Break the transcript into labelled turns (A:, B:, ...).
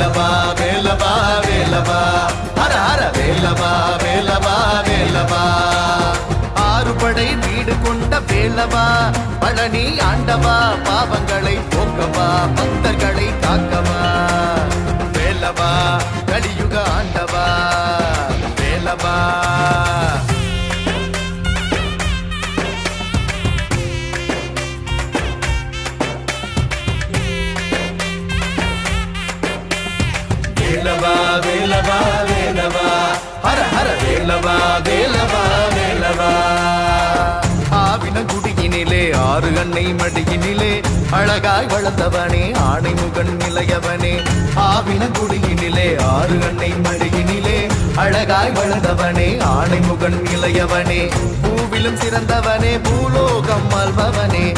A: வேலவா வேலவா வேலவா. ஹர ஹர வேலவா வேலவா வேலவா. ஆறுபடை வீடு கொண்ட வேலவா பழனி ஆண்டவா பாவங்களை போக்கவா பக்தர்களை காக்கவா. வேலவா கலியுக ஆண்டவா. வேலவா. வேலவா வேலவா வேலவா. ஹர ஹர வேலவா வேலவா வேலவா. ஆவின குடியினிலே ஆறு அன்னை மடியினிலே அழகாய் வளர்ந்தவனே ஆணைமுகன் நிலையவனே. ஆவின குடியினிலே ஆறு அன்னை மடியினிலே அழகாய் வளர்ந்தவனே ஆணைமுகன் நிலையவனே. பூவிலும் சிறந்தவனே பூலோகம் அல்பவனே